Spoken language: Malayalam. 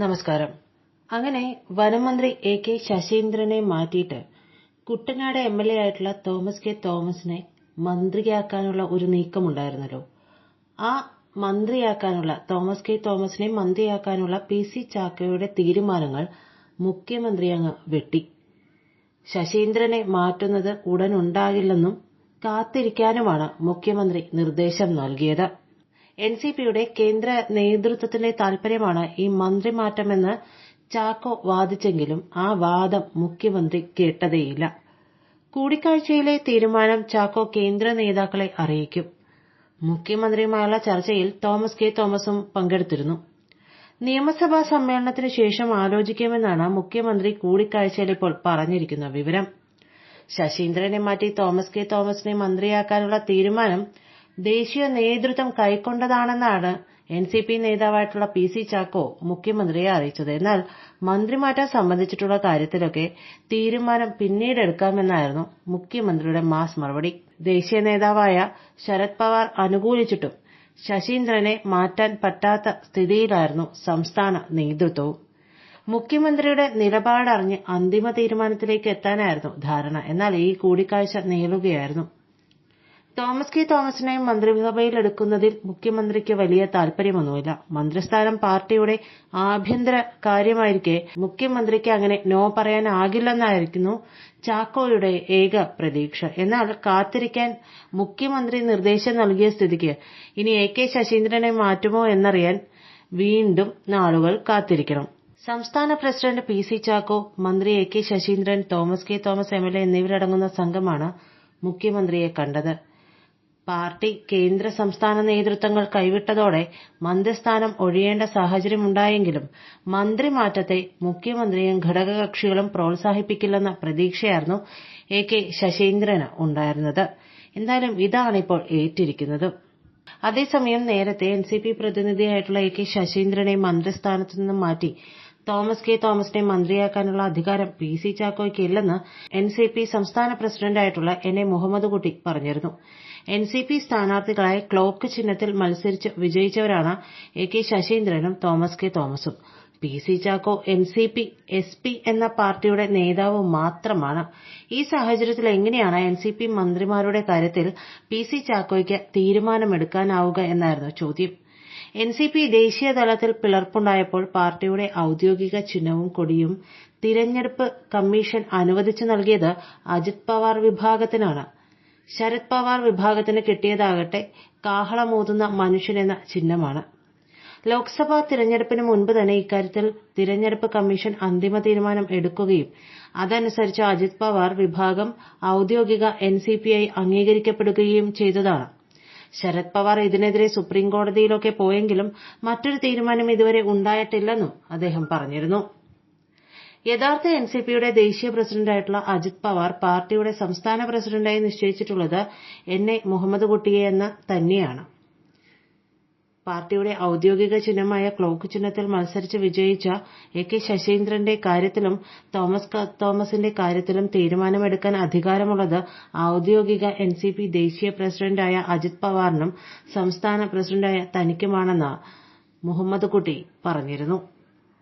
നമസ്കാരം. അങ്ങനെ വനമന്ത്രി എ കെ ശശീന്ദ്രനെ മാറ്റിയിട്ട് കുട്ടനാട് എം എൽ എ ആയിട്ടുള്ള തോമസ് കെ തോമസിനെ മന്ത്രിയാക്കാനുള്ള ഒരു നീക്കമുണ്ടായിരുന്നല്ലോ. ആ മന്ത്രിയാക്കാനുള്ള തോമസ് കെ തോമസിനെ മന്ത്രിയാക്കാനുള്ള പി സി ചാക്കോയുടെ തീരുമാനങ്ങൾ മുഖ്യമന്ത്രി അങ്ങ് വെട്ടി. ശശീന്ദ്രനെ മാറ്റുന്നത് ഉടൻ ഉണ്ടാകില്ലെന്നും കാത്തിരിക്കാനുമാണ് മുഖ്യമന്ത്രി നിർദ്ദേശം നൽകിയത്. എൻ സി പിയുടെ കേന്ദ്ര നേതൃത്വത്തിന്റെ താൽപര്യമാണ് ഈ മന്ത്രിമാറ്റമെന്ന് ചാക്കോ വാദിച്ചെങ്കിലും ആ വാദം മുഖ്യമന്ത്രി കേട്ടതേയില്ല. കൂടിക്കാഴ്ചയിലെ തീരുമാനം ചാക്കോ കേന്ദ്ര നേതാക്കളെ അറിയിക്കും. മുഖ്യമന്ത്രിയുമായുള്ള ചർച്ചയിൽ തോമസ് കെ. തോമസും പങ്കെടുത്തിരുന്നു. നിയമസഭാ സമ്മേളനത്തിന് ശേഷം ആലോചിക്കുമെന്നാണ് മുഖ്യമന്ത്രി കൂടിക്കാഴ്ചയിൽ ഇപ്പോൾ പറഞ്ഞിരിക്കുന്ന വിവരം. ശശീന്ദ്രനെ മാറ്റി തോമസ് കെ. തോമസിനെ മന്ത്രിയാക്കാനുള്ള തീരുമാനം ദേശീയ നേതൃത്വം കൈക്കൊണ്ടതാണെന്നാണ് എൻ സി പി നേതാവായിട്ടുള്ള പി സി ചാക്കോ മുഖ്യമന്ത്രിയെ അറിയിച്ചത്. എന്നാൽ മന്ത്രിമാറ്റം സംബന്ധിച്ചിട്ടുള്ള കാര്യത്തിലൊക്കെ തീരുമാനം പിന്നീട് എടുക്കാമെന്നായിരുന്നു മുഖ്യമന്ത്രിയുടെ മാസ് മറുപടി. ദേശീയ നേതാവായ ശരത് പവാർ അനുകൂലിച്ചിട്ടും ശശീന്ദ്രനെ മാറ്റാൻ പറ്റാത്ത സ്ഥിതിയിലായിരുന്നു സംസ്ഥാന നേതൃത്വവും. മുഖ്യമന്ത്രിയുടെ നിലപാടറിഞ്ഞ് അന്തിമ തീരുമാനത്തിലേക്ക് എത്താനായിരുന്നു ധാരണ. എന്നാൽ ഈ കൂടിക്കാഴ്ച നീളുകയായിരുന്നു തോമസ് കെ മന്ത്രിസഭയിൽ എടുക്കുന്നതിൽ മുഖ്യമന്ത്രിക്ക് വലിയ താൽപര്യമൊന്നുമില്ല മന്ത്രിസ്ഥാനം പാർട്ടിയുടെ ആഭ്യന്തര കാര്യമായിരിക്കെ മുഖ്യമന്ത്രിക്ക് അങ്ങനെ നോ പറയാനാകില്ലെന്നായിരുന്നു ചാക്കോയുടെ ഏക പ്രതീക്ഷ. എന്നാൽ കാത്തിരിക്കാൻ മുഖ്യമന്ത്രി നിർദ്ദേശം നൽകിയ സ്ഥിതിക്ക് ഇനി എ കെ ശശീന്ദ്രനെ മാറ്റുമോ എന്നറിയാൻ വീണ്ടും നാളുകൾ കാത്തിരിക്കണം. സംസ്ഥാന പ്രസിഡന്റ് പി സി ചാക്കോ മന്ത്രി A K Saseendran Thomas K Thomas M L A എന്നിവരടങ്ങുന്ന സംഘമാണ് മുഖ്യമന്ത്രിയെ കണ്ടത്. പാർട്ടി കേന്ദ്ര സംസ്ഥാന നേതൃത്വങ്ങൾ കൈവിട്ടതോടെ മന്ത്രിസ്ഥാനം ഒഴിയേണ്ട സാഹചര്യമുണ്ടായെങ്കിലും മന്ത്രിമാറ്റത്തെ മുഖ്യമന്ത്രിയും ഘടകകക്ഷികളും പ്രോത്സാഹിപ്പിക്കില്ലെന്ന പ്രതീക്ഷയായിരുന്നു എ കെ ശശീന്ദ്രന് ഉണ്ടായിരുന്നത്. എന്തായാലും ഇതാണിപ്പോൾ ഏറ്റിരിക്കുന്നത്. അതേസമയം നേരത്തെ എൻസിപി പ്രതിനിധിയായിട്ടുള്ള എ കെ ശശീന്ദ്രനെ മന്ത്രിസ്ഥാനത്തുനിന്നും മാറ്റി തോമസ് കെ. തോമസിനെ മന്ത്രിയാക്കാനുള്ള അധികാരം പി. സി. ചാക്കോയ്ക്ക് ഇല്ലെന്ന് എൻ. സി. പി. സംസ്ഥാന പ്രസിഡന്റായിട്ടുള്ള എൻ. എ. മുഹമ്മദ് കുട്ടി പറഞ്ഞിരുന്നു. എൻ. സി. പി. സ്ഥാനാർത്ഥികളായി ക്ലോക്ക് ചിഹ്നത്തിൽ മത്സരിച്ച് വിജയിച്ചവരാണ് എ. കെ. ശശീന്ദ്രനും തോമസ് കെ. തോമസും. P. C. Chacko N. C. P S. P എന്ന പാർട്ടിയുടെ നേതാവ് മാത്രമാണ്. ഈ സാഹചര്യത്തിൽ എങ്ങനെയാണ് എൻ. സി. പി മന്ത്രിമാരുടെ കാര്യത്തിൽ പി. സി. ചാക്കോയ്ക്ക് തീരുമാനമെടുക്കാനാവുക എന്നായിരുന്നു ചോദ്യം. എൻ സി പി ദേശീയ തലത്തിൽ പിളർപ്പുണ്ടായപ്പോൾ പാർട്ടിയുടെ ഔദ്യോഗിക ചിഹ്നവും കൊടിയും തിരഞ്ഞെടുപ്പ് കമ്മീഷൻ അനുവദിച്ചു നൽകിയത് അജിത് പവാർ വിഭാഗത്തിനാണ്. ശരത് പവാർ വിഭാഗത്തിന് കിട്ടിയതാകട്ടെ കാഹളമൂതുന്ന മനുഷ്യനെന്ന ചിഹ്നമാണ്. ലോക്സഭാ തിരഞ്ഞെടുപ്പിന് മുൻപ് തന്നെ ഇക്കാര്യത്തിൽ തിരഞ്ഞെടുപ്പ് കമ്മീഷൻ അന്തിമ തീരുമാനം എടുക്കുകയും അതനുസരിച്ച് അജിത് പവാർ വിഭാഗം ഔദ്യോഗിക എൻ സി അംഗീകരിക്കപ്പെടുകയും ചെയ്തതാണ്. ശരത് പവാർ ഇതിനെതിരെ സുപ്രീം കോടതിയിലൊക്കെ പോയെങ്കിലും മറ്റൊരു തീരുമാനം ഇതുവരെ ഉണ്ടായിട്ടില്ലെന്നും അദ്ദേഹം പറഞ്ഞിരുന്നു. യഥാർത്ഥ എൻ സി പിയുടെ ദേശീയ പ്രസിഡന്റായിട്ടുള്ള അജിത് പവാർ പാർട്ടിയുടെ സംസ്ഥാന പ്രസിഡന്റായി നിശ്ചയിച്ചിട്ടുള്ളത് എൻ എ മുഹമ്മദ് കുട്ടിയെ തന്നെയാണ്. പാർട്ടിയുടെ ഔദ്യോഗിക ചിഹ്നമായ ക്ലോക്ക് ചിഹ്നത്തിൽ മത്സരിച്ച് വിജയിച്ച എ കെ ശശീന്ദ്രന്റെ കാര്യത്തിലും തോമസ് തോമസിന്റെ കാര്യത്തിലും തീരുമാനമെടുക്കാൻ അധികാരമുള്ളത് ഔദ്യോഗിക എൻ സി പി ദേശീയ പ്രസിഡന്റായ അജിത് പവാറിനും സംസ്ഥാന പ്രസിഡന്റായ തനിക്കുമാണെന്ന് മുഹമ്മദ് കുട്ടി പറഞ്ഞിരുന്നു.